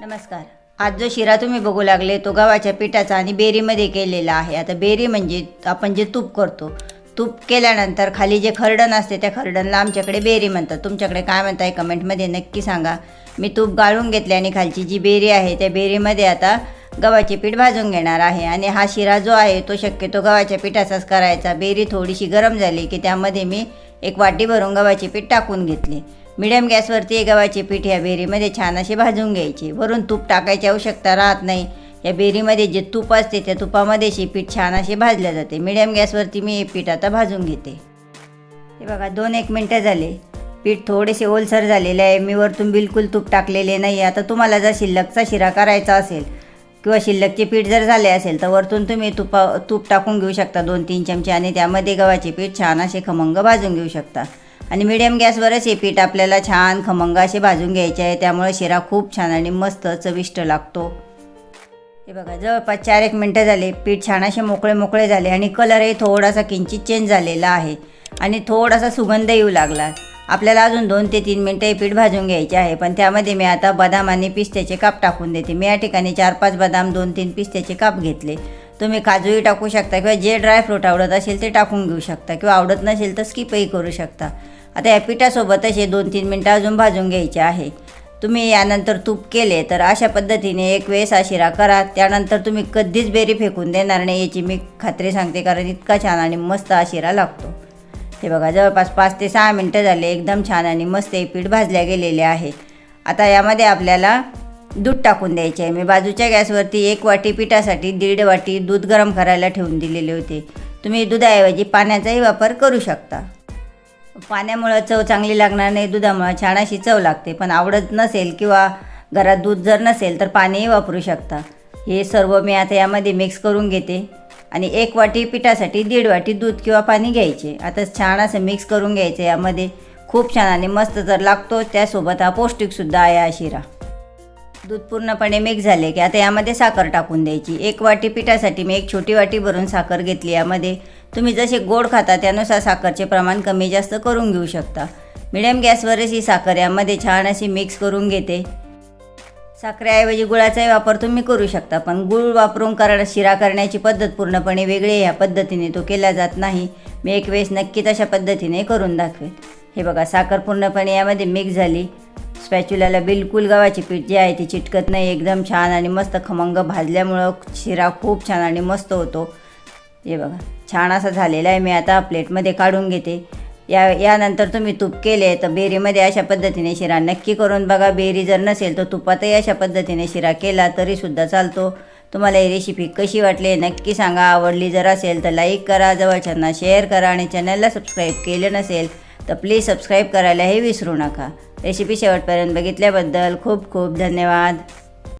नमस्कार. आज जो शिरा तुम्ही बघू लागले तो गव्हाच्या पिठाचा आणि बेरीमध्ये केलेला आहे. आता बेरी म्हणजे आपण जे तूप करतो तूप केल्यानंतर खाली जे खरडण असते त्या खरडणला आमच्याकडे बेरी म्हणतात. तुमच्याकडे काय म्हणताय कमेंटमध्ये नक्की सांगा. मी तूप गाळून घेतले आणि खालची जी बेरी आहे त्या बेरीमध्ये आता गव्हाचे पीठ भाजून घेणार आहे. आणि हा शिरा जो आहे तो शक्यतो गव्हाच्या पिठाचाच करायचा. बेरी थोडीशी गरम झाली की त्यामध्ये मी एक वाटी भरून गव्हाचे पीठ टाकून घेतले. मिडियम गॅसवरती गव्हाचे पीठ या बेरीमध्ये छान असे भाजून घ्यायचे. वरून तूप टाकायची आवश्यकता राहत नाही. या बेरीमध्ये जे तूप असते त्या तुपामध्ये हे पीठ छान असे भाजले जाते. मिडियम गॅसवरती मी हे पीठ आता भाजून घेते. हे बघा दोन एक मिनटं झाले. पीठ थोडेसे ओलसर झालेले आहे. मी वरतून बिलकुल तूप टाकलेले नाही आता तुम्हाला जर शिल्लकचा शिरा करायचा असेल किंवा शिल्लकचे पीठ जर झाले असेल तर वरतून तुम्ही तुपा तूप टाकून घेऊ शकता दोन तीन चमचे आणि त्यामध्ये गव्हाचे पीठ छान असे खमंग भाजून घेऊ शकता. आणि मिडियम गॅसवरच हे पीठ आपल्याला छान खमंग असे भाजून घ्यायचे आहे. त्यामुळे शिरा खूप छान आणि मस्त चविष्ट लागतो. हे बघा जवळपास चार एक मिनटं झाले. पीठ छान असे मोकळे मोकळे झाले आणि कलरही थोडासा किंचित चेंज झालेला आहे. आणि थोडासा सुगंध येऊ लागला. आपल्याला अजून दोन ते तीन मिनटं हे पीठ भाजून घ्यायचे आहे. पण त्यामध्ये मी आता बदाम आणि पिस्त्याचे काप टाकून देते. मी या ठिकाणी चार पाच बदाम दोन तीन पिस्त्याचे काप घेतले. तुम्ही काजूही टाकू शकता किंवा जे ड्रायफ्रूट आवडत असेल ते टाकून घेऊ शकता किंवा आवडत नसेल तर स्किपही करू शकता. आता या पिठासोबतच हे दोन तीन मिनटं अजून भाजून घ्यायचे आहे. तुम्ही यानंतर तूप केले तर अशा पद्धतीने एक वेळेस आशिरा करा. त्यानंतर तुम्ही कधीच बेरी फेकून देणार नाही याची मी खात्री सांगते कारण इतका छान आणि मस्त आशिरा लागतो. हे बघा जवळपास पाच ते सहा मिनटं झाले. एकदम छान आणि मस्त हे पीठ भाजल्या गेलेले आहे. आता यामध्ये आपल्याला दूध टाकून द्यायचे आहे. मी बाजूच्या गॅसवरती एक वाटी पिठासाठी दीड वाटी दूध गरम करायला ठेवून दिलेले होते. तुम्ही दुधाऐवजी पाण्याचाही वापर करू शकता. पाण्यामुळं चव चांगली लागणार नाही दुधामुळं छान अशी चव लागते. पण आवडत नसेल किंवा घरात दूध जर नसेल तर पाणीही वापरू शकता. हे सर्व मी आता यामध्ये मिक्स करून घेते. आणि एक वाटी पिठासाठी दीड वाटी दूध किंवा पाणी घ्यायचे. आता छान असं मिक्स करून घ्यायचं. यामध्ये खूप छान आणि मस्त जर लागतो त्यासोबत हा पौष्टिकसुद्धा आहे हा शिरा. दूध पूर्णपणे मिक्स झाले की आता यामध्ये साखर टाकून द्यायची. एक वाटी पिठासाठी मी एक छोटी वाटी भरून साखर घेतली. यामध्ये तुम्ही जसे गोड खाता त्यानुसार साखरचे प्रमाण कमी जास्त करून घेऊ शकता. मिडियम गॅसवरच ही साखर यामध्ये छान अशी मिक्स करून घेते. साखरेऐवजी गुळाचाही वापर तुम्ही करू शकता पण गुळ वापरून करा शिरा करण्याची पद्धत पूर्णपणे वेगळी आहे. ह्या पद्धतीने तो केला जात नाही. मी एक वेळेस नक्की तशा पद्धतीने करून दाखवेन. हे बघा साखर पूर्णपणे यामध्ये मिक्स झाली. स्पॅच्युलाला बिलकुल गव्हाची पीठ जी आहे ती चिटकत नाही. एकदम छान आणि मस्त खमंग भाजल्यामुळं शिरा खूप छान आणि मस्त होतो. हे बघा छान असा झालेला आहे. मी आता प्लेटमध्ये काढून घेते. या यानंतर तुम्ही तूप केले तर बेरीमध्ये अशा पद्धतीने शिरा नक्की करून बघा. बेरी जर नसेल तर तुपातही अशा पद्धतीने शिरा केला तरीसुद्धा चालतो. तुम्हाला ही रेसिपी कशी वाटली नक्की सांगा. आवडली जर असेल तर लाईक करा. जवळच्यांना शेअर करा आणि चॅनलला सबस्क्राईब केलं नसेल तर प्लीज सबस्क्राईब करायलाही विसरू नका. रेसिपी शेवटपर्यंत बघितल्याबद्दल खूप खूप धन्यवाद.